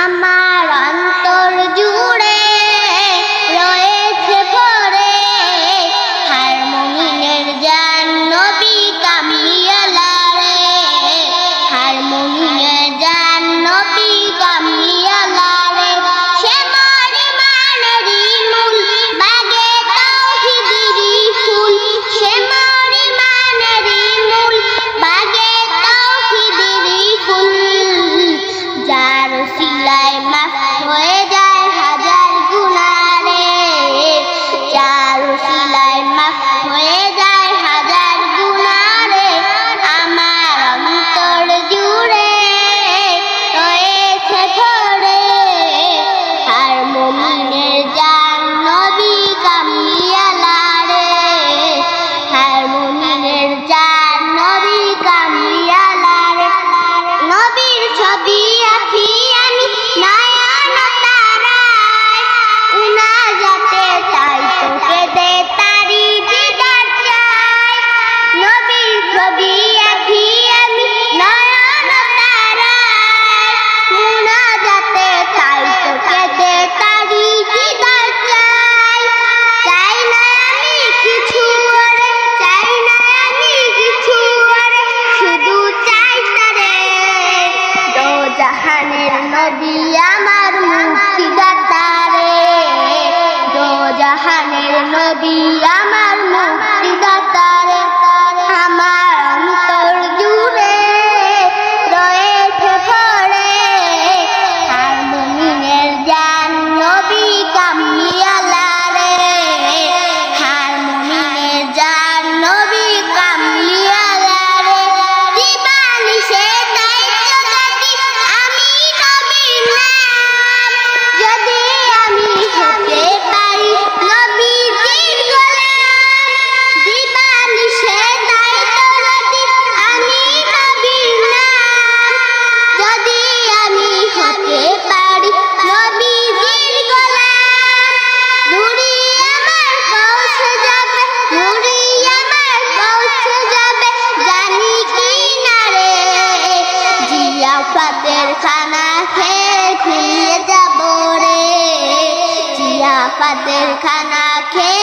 আমার অন্তর জুড়ে Via, via. নবী আমার মুক্তি দাতারে দো জাহানের নবী তাদের খানা খেয়ে